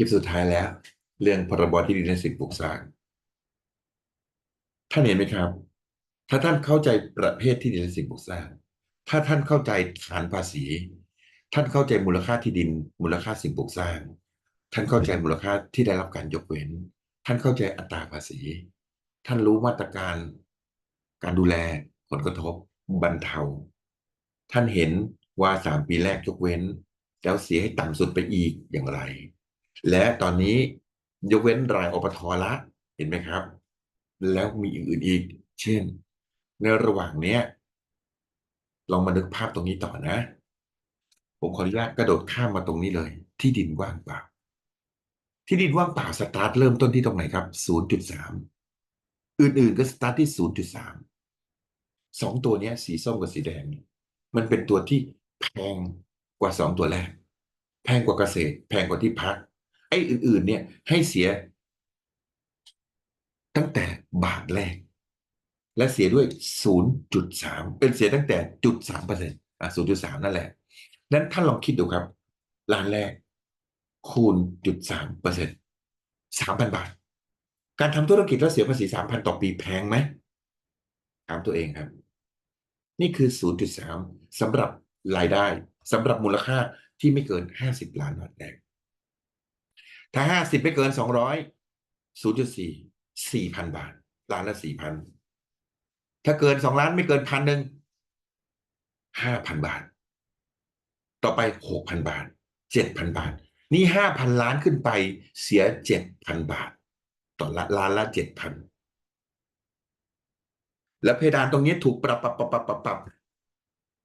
ลิปสุดท้ายแล้ว เรื่องพรบที่ดินและสิ่งปลูกสร้าง ท่านเห็นไหมครับ ถ้าท่านเข้าใจประเภทที่ดินและสิ่งปลูกสร้าง ถ้าท่านเข้าใจฐานภาษี ท่านเข้าใจมูลค่าที่ดิน มูลค่าสิ่งปลูกสร้าง ท่านเข้าใจมูลค่าที่ได้รับการยกเว้น ท่านเข้าใจอัตราภาษี ท่านรู้มาตรการ การดูแลผลกระทบบรรเทา ท่านเห็นว่าสามปีแรกยกเว้น แล้วเสียให้ต่ำสุดไปอีกอย่างไร และตอนนี้ยกเว้นรายอปทละเห็นไหมครับ แล้วมีอื่นอีก เช่น ในระหว่างเนี้ยลองมานึกภาพตรงนี้ต่อนะ ผมขออนุญาตกระโดดข้ามมาตรงนี้เลย ที่ดินว่างเปล่า ที่ดินว่างเปล่าสตาร์ทเริ่มต้นที่ตรงไหนครับ 0.3 อื่นๆก็สตาร์ทที่ 0.3 สองตัวนี้สีส้มกับสีแดง มันเป็นตัวที่แพงกว่าสองตัวแรก แพงกว่าเกษตร แพงกว่าที่พัก ไอ้อื่น ๆ เนี่ยให้เสีย ตั้งแต่บาทแรก และเสียด้วย 0.3 เป็นเสียตั้งแต่จุด3เปอร์เซ็นต์อะ0.3นั่นแหละ นั้นท่านลองคิดดูครับ ล้านแรก คูณจุด3เปอร์เซ็นต์3,000บาท การทำธุรกิจแล้วเสียภาษี3,000ต่อปีแพงไหมถามตัวเองครับ นี่คือ 0.3สำหรับรายได้สำหรับมูลค่าที่ไม่เกิน 50 ล้านบาทแรก ถ้า50ไม่เกิน200 0.4 4,000บาทล้านละ4,000ถ้าเกิน2ล้านไม่เกินพันหนึ่ง5,000บาท ต่อไป6,000บาท7,000บาท นี่5,000ล้านขึ้นไปเสีย7,000บาท ต่อละล้านละ7,000แล้วเพดานตรงนี้ถูกปรับปรับปรับปรับปรับปรับ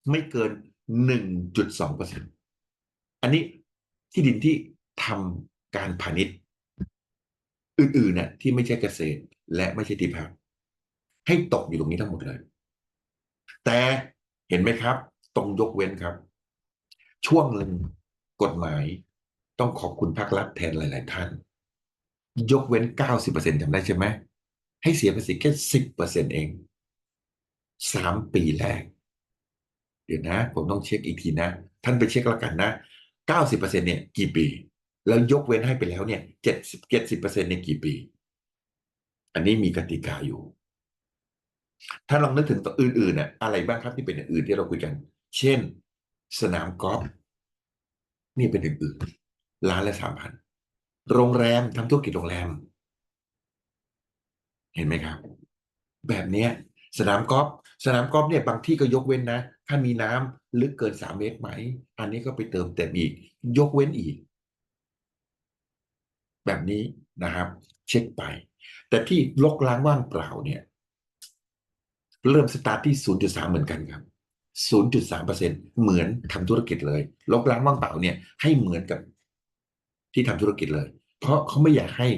ไม่เกิน1.2เปอร์เซ็นต์อันนี้ที่ดินที่ทำ การพาณิชย์ อื่นๆน่ะที่ไม่ใช่เกษตร และไม่ใช่ที่พักให้ตกอยู่ตรงนี้ทั้งหมดเลย แต่เห็นไหมครับ ตรงยกเว้นครับ ช่วงหนึ่งกฎหมายต้องขอบคุณภาครัฐแทนหลาย ๆ ท่าน ยกเว้น 90%จำได้ใช่ไหม ให้เสียภาษีแค่ 10%เองสามปีแรก เดี๋ยวนะ ผมต้องเช็คอีกทีนะ ท่านไปเช็คแล้วกันนะ 90%เนี่ย กี่ปี แล้วยกเว้นให้ไปแล้วเนี่ย70 70%เจ็ดสิบเปอร์เซ็นี่ยกี่ปี อันนี้มีกติกาอยู่ ถ้าลองนึกถึงตัวอื่นๆน่ะอะไรบ้างครับที่เป็นอื่นที่เราคุยกัน เช่น สนามกอล์ฟนี่เป็นอื่นๆล้านละสามพันโรงแรมทำธุรกิจโรงแรม เห็นไหมครับ แบบเนี้ยสนามกอล์ฟสนามกอล์ฟเนี่ยบางที่ก็ยกเว้นนะ ถ้ามีน้ำลึกเกินสามเมตรไหม อันนี้ก็ไปเติมเต็มอีก ยกเว้นอีก แบบนี้นะครับ เช็คไป แต่ที่ลกล้างว่างเปล่าเนี่ย เริ่มสตาร์ทที่0.3เหมือนกันครับ0.3%เหมือนทำธุรกิจเลย ลกล้างว่างเปล่าเนี่ย ให้เหมือนกับที่ทำธุรกิจเลย เพราะเขาไม่อยากให้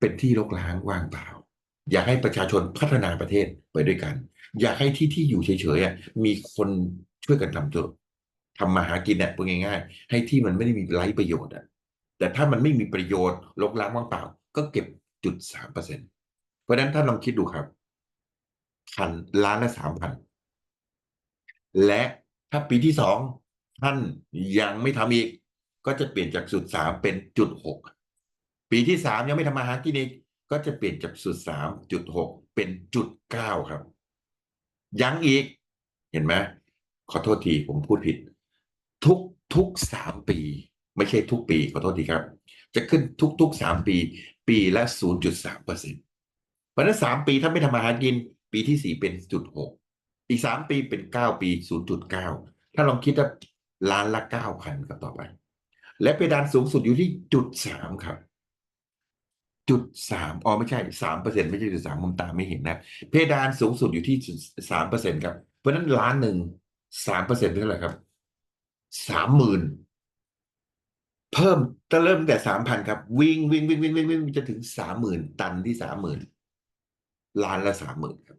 เป็นที่ลกล้างว่างเปล่า อยากให้ประชาชนพัฒนาประเทศไปด้วยกัน อยากให้ที่ที่อยู่เฉยๆมีคนช่วยกันทำธุรทำมาหากินเนี่ยพูดง่ายๆ ให้ที่มันไม่ได้มีไร้ประโยชน์อะ แต่ถ้ามันไม่มีประโยชน์ลกล้างว่างเปล่า ก็เก็บจุดสามเปอร์เซ็นต์เพราะฉะนั้นท่านลองคิดดูครับพันล้านละสามพันและถ้าปีที่สองท่านยังไม่ทำอีก ก็จะเปลี่ยนจากจุดสามเป็นจุดหกปีที่สามยังไม่ทำมาหากินอีกก็จะเปลี่ยนจากจุดสามจุดหกเป็นจุดเก้าครับ ยังอีก เห็นไหมขอโทษทีผมพูดผิด ทุกทุกสามปี ไม่ใช่ทุกปีขอโทษทีครับ จะขึ้นทุกทุกสามปี ปีละศูนย์จุดสามเปอร์เซ็นต์เพราะนั้นสามปีถ้าไม่ทำมาหารกิน ปีที่สี่เป็นจุดหกอีกสามปีเป็นเก้าปีศูนย์จุดเก้าถ้าลองคิดว่าล้านละเก้าพันครับต่อไป และเพดานสูงสุดอยู่ที่จุดสามครับจุดสามอ๋อไม่ใช่สามเปอร์เซ็นไม่ใช่จุดสามมุมตาไม่เห็นนะเพดานสูงสุดอยู่ที่สามเปอร์เซ็นครับ เพราะฉะนั้นล้านหนึ่งสามเปอร์เซ็นต์เท่าไหร่ครับสามหมื่น เพิ่มจะเริ่มแต่สามพันครับ วิ่งวิ่งวิ่งวิ่งวิ่งวิ่งจะถึงสามหมื่นตันที่สามหมื่นล้านละสามหมื่นครับ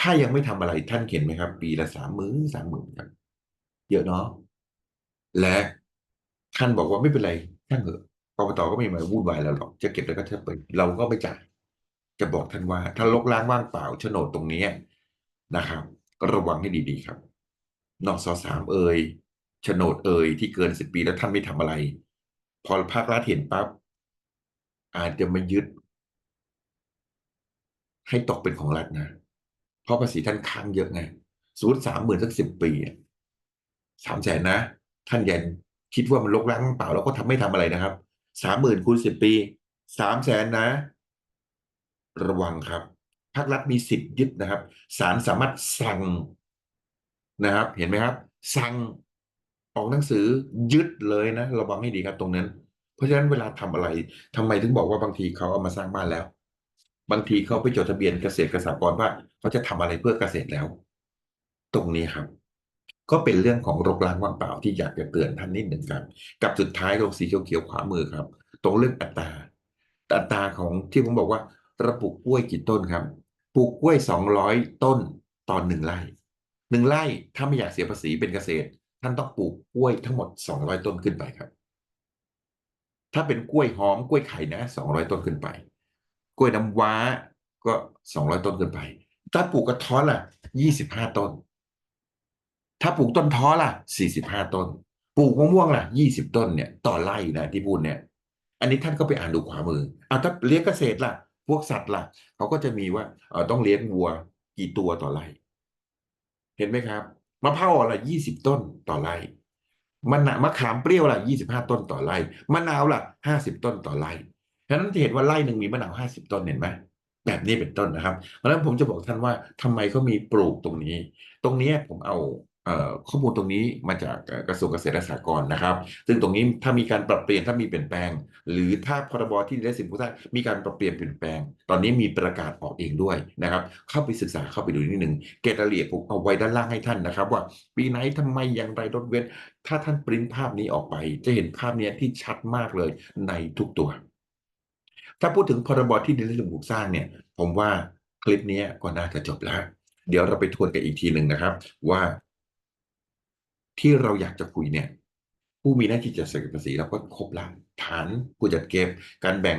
ถ้ายังไม่ทำอะไรท่านเห็นไหมครับ ปีละสามหมื่นสามหมื่นครับ เยอะเนาะและท่านบอกว่าไม่เป็นไรท่านเถอะกรกตก็ไม่มาวุ่นวายเราหรอก จะเก็บแล้วก็เถอะไปเราก็ไม่จ่ายจะบอกท่านว่า ถ้าลกล้างว่างเปล่าโฉนดตรงนี้นะครับก็ระวังให้ดีๆครับ นอกสอสามเอ่ย โฉนดเอ่ยที่เกินสิบปีแล้วท่านไม่ทำอะไร พอภาครัฐเห็นปั๊บอาจจะมายึด ให้ตกเป็นของรัฐนะ เพราะภาษีท่านค้างเยอะไงสมมติสามหมื่นสักสิบปีสามแสนนะ ท่านยันคิดว่ามันลกล้างเปล่าแล้วก็ทำไม่ทำอะไรนะครับสามหมื่นคูณสิบปีสามแสนนะ ระวังครับภาครัฐมีสิทธิ์ยึดนะครับศาลสามารถสั่งนะครับ เห็นไหมครับ สั่ง ออกหนังสือยึดเลยนะระวังให้ดีครับตรงนั้น เพราะฉะนั้นเวลาทำอะไรทำไมถึงบอกว่าบางทีเขาเอามาสร้างบ้านแล้ว บางทีเขาไปจดทะเบียนเกษตรกษากรว่าเขาจะทำอะไรเพื่อเกษตรแล้ว ตรงนี้ครับ ก็เป็นเรื่องของรกร้างว่างเปล่าที่อยากจะเตือนท่านนิดหนึ่งครับกับสุดท้ายตรงสีเขียวๆขวามือครับ ตรงเรื่องอัตราอัตราของที่ผมบอกว่าราปลูกกล้วยกี่ต้นครับปลูกกล้วยสองร้อยต้นตอนหนึ่งไร่หนึ่งไร่ถ้าไม่อยากเสียภาษีเป็นเกษตร ท่านต้องปลูกกล้วยทั้งหมดสองร้อยต้นขึ้นไปครับ ถ้าเป็นกล้วยหอมกล้วยไข่นะสองร้อยต้นขึ้นไป กล้วยน้ำว้าก็สองร้อยต้นขึ้นไป ถ้าปลูกกระท้อนล่ะยี่สิบห้าต้น ถ้าปลูกต้นท้อล่ะสี่สิบห้าต้น ปลูกมะม่วงล่ะยี่สิบต้นเนี่ยต่อไร่นะที่พูดเนี่ย อันนี้ท่านก็ไปอ่านดูขวามือเอาถ้าเลี้ยงเกษตรล่ะ พวกสัตว์ล่ะเขาก็จะมีว่าเออต้องเลี้ยงวัวกี่ตัวต่อไร่ เห็นไหมครับ มะพร้าวละยี่สิบต้นต่อไร่มะนาวมะขามเปรี้ยวละยี่สิบห้าต้นต่อไร่มะนาวละห้าสิบต้นต่อไร่ฉะนั้นจะเห็นว่าไร่หนึ่งมีมะนาวห้าสิบต้นเห็นไหมแบบนี้เป็นต้นนะครับ เพราะฉะนั้นผมจะบอกท่านว่าทำไมเขามีปลูกตรงนี้ ตรงนี้ผมเอา ข้อมูลตรงนี้มาจากกระทรวงเกษตรและสหกรณ์นะครับ ซึ่งตรงนี้ถ้ามีการปรับเปลี่ยนถ้ามีเปลี่ยนแปลง หรือถ้าพรบที่ดินและสิ่งปลูกสร้างมีการปรับเปลี่ยนเปลี่ยนแปลง ตอนนี้มีประกาศออกเองด้วยนะครับ เข้าไปศึกษาเข้าไปดูนิดหนึ่งเกตรายละเอียดผมเอาไว้ด้านล่างให้ท่านนะครับ ว่าปีไหนทำไมอย่างไรลดเว้นถ้าท่านปริ้นภาพนี้ออกไป จะเห็นภาพนี้ที่ชัดมากเลยในทุกตัว ถ้าพูดถึงพรบที่ดินและสิ่งปลูกสร้างเนี่ย ผมว่าคลิปนี้ก็น่าจะจบแล้ว เดี๋ยวเราไปทวนกันอีกทีหนึ่งนะครับ ว่า ที่เราอยากจะคุยเนี่ย ผู้มีหน้าที่จัดสรรภาษีเราก็ครบแล้วฐานผู้จัดเก็บ การแบ่ง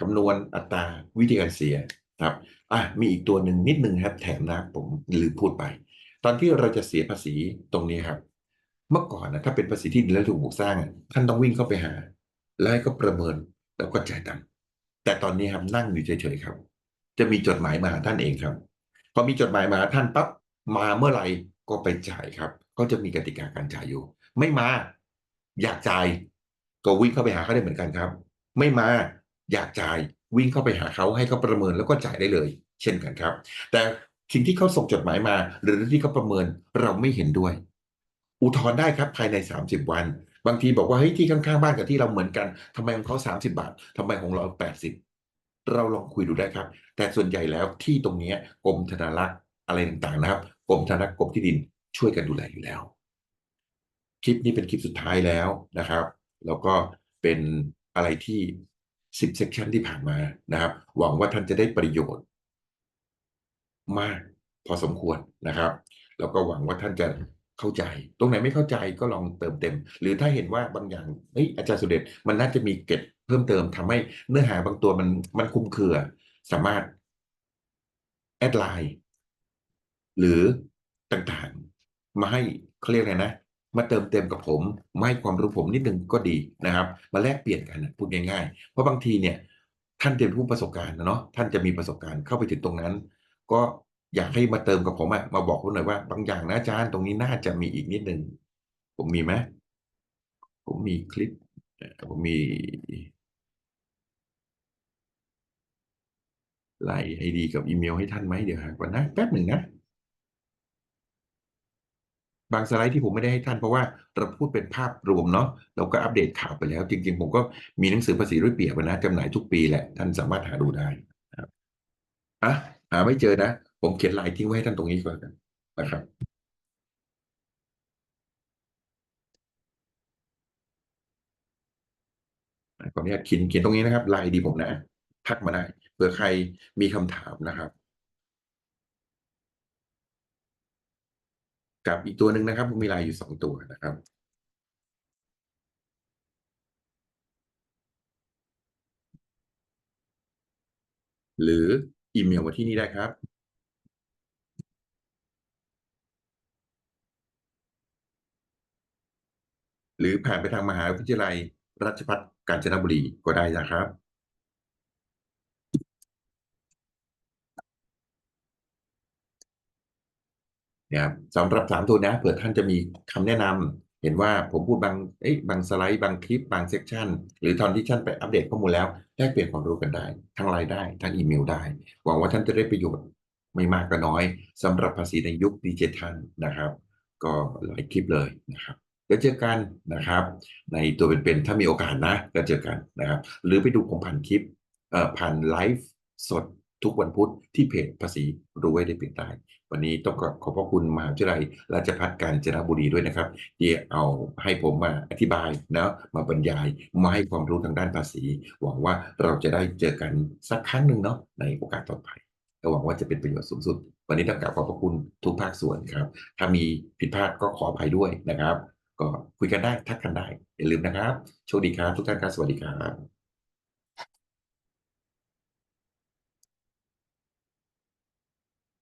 คำนวณอัตราวิธีการเสียครับอะมีอีกตัวหนึ่งนิดนึงครับแถมนะผมลืมพูดไป ตอนที่เราจะเสียภาษีตรงนี้ครับ เมื่อก่อนนะถ้าเป็นภาษีที่ดินและถูกบุกสร้างท่านต้องวิ่งเข้าไปหา แล้วก็ประเมินแล้วก็จ่ายตังค์แต่ตอนนี้ครับนั่งอยู่เฉยๆครับ จะมีจดหมายมาท่านเองครับพอมีจดหมายมาท่านปั๊บมาเมื่อไหร่ก็ไปจ่ายครับ ก็จะมีกติกาการจ่ายอยู่ ไม่มา อยากจ่ายก็วิ่งเข้าไปหาเขาได้เหมือนกันครับ ไม่มาอยากจ่ายวิ่งเข้าไปหาเขาให้เขาประเมินแล้วก็จ่ายได้เลย เช่นกันครับ แต่สิ่งที่เขาส่งจดหมายมา หรือที่เขาประเมินเราไม่เห็นด้วย อุทธรณ์ได้ครับภายใน 30 วัน บางทีบอกว่าเฮ้ยที่ข้างๆบ้านกับที่เราเหมือนกันทำไมของเขา30 บาททำไมของเรา80 เราลองคุยดูได้ครับ แต่ส่วนใหญ่แล้วที่ตรงนี้กรมธนารักษ์อะไรต่างๆนะครับกรมธนารักษ์กรมที่ดิน ช่วยกันดูแลอยู่แล้ว คลิปนี้เป็นคลิปสุดท้ายแล้วนะครับ แล้วก็เป็นอะไรที่สิบเซสชันที่ผ่านมานะครับ หวังว่าท่านจะได้ประโยชน์ มากพอสมควรนะครับ แล้วก็หวังว่าท่านจะเข้าใจ ตรงไหนไม่เข้าใจก็ลองเติมเต็ม หรือถ้าเห็นว่าบางอย่างเฮ้ยอาจารย์สุเดชมันน่าจะมีเก็บเพิ่มเติมทำให้เนื้อหาบางตัวมันมันคุ้มเครือ สามารถแอดไลน์หรือต่างๆ มาให้เขาเรียกไงนะ มาเติมเต็มกับผมมาให้ความรู้ผมนิดนึงก็ดีนะครับ มาแลกเปลี่ยนกันพูดง่ายๆ เพราะบางทีเนี่ยท่านเป็นผู้ประสบการณ์นะเนาะท่านจะมีประสบการณ์เข้าไปถึงตรงนั้น ก็อยากให้มาเติมกับผมอะมาบอกผมหน่อยว่าบางอย่างนะอาจารย์ตรงนี้น่าจะมีอีกนิดนึงผมมีไหมผมมีคลิปผมมีไลน์ไอดีกับอีเมลให้ท่านไหมเดี๋ยวหาก่อนนะแป๊บหนึ่งนะ บางสไลด์ที่ผมไม่ได้ให้ท่านเพราะว่าเราพูดเป็นภาพรวมเนาะเราก็อัปเดตข่าวไปแล้ว จริง ๆ ผมก็มีหนังสือภาษีด้วยเปียกนะจำหน่ายทุกปีแหละ ท่านสามารถหาดูได้ครับอะหาไม่เจอนะ ผมเขียนลายทิ้งไว้ให้ท่านตรงนี้ก่อนนะครับขออนุญาตเขียนเขียนตรงนี้นะครับลายดีผมนะ ทักมาได้เผื่อใครมีคำถามนะครับ กับอีกตัวหนึ่งนะครับมีลายอยู่สองตัวนะครับหรืออีเมลมาที่นี่ได้ครับ หรือผ่านไปทางมหาวิทยาลัยราชพัฒกาญจนบุรีก็ได้นะครับ นะครับสำหรับสามตัวนะเผื่อท่านจะมีคำแนะนำเห็นว่าผมพูดบางเอ้บางสไลด์บางคลิปบางเซกชันหรือตอนที่ท่านไปอัปเดตข้อมูลแล้วแลกเปลี่ยนความรู้กันได้ทั้งไลน์ได้ทั้งอีเมลได้ หวังว่าท่านจะได้ประโยชน์ไม่มากก็น้อยสำหรับภาษีในยุคดิจิทัลนะครับ ก็หลายคลิปเลยนะครับเดี๋ยวเจอกันนะครับ ในตัวเป็นๆถ้ามีโอกาสนะก็เจอกันนะครับ หรือไปดูผมผ่านคลิปเอ่อผ่านไลฟ์สด ทุกวันพุธที่เพจภาษีรู้ไว้ได้เปลี่ยนได้วันนี้ต้องขอบพระคุณมหาวิทยาลัยราชภัฏกาญจนบุรีด้วยนะครับที่เอาให้ผมมาอธิบายนะมาบรรยายมาให้ความรู้ทางด้านภาษี หวังว่าเราจะได้เจอกันสักครั้งหนึ่งเนาะในโอกาสต่อไปก็หวังว่าจะเป็นประโยชน์สูงสุด วันนี้ต้องกราบขอบพระคุณทุกภาคส่วนครับ ถ้ามีผิดพลาดก็ขออภัยด้วยนะครับ ก็คุยกันได้ทักกันได้อย่าลืมนะครับ โชคดีครับทุกท่านครับสวัสดีครับ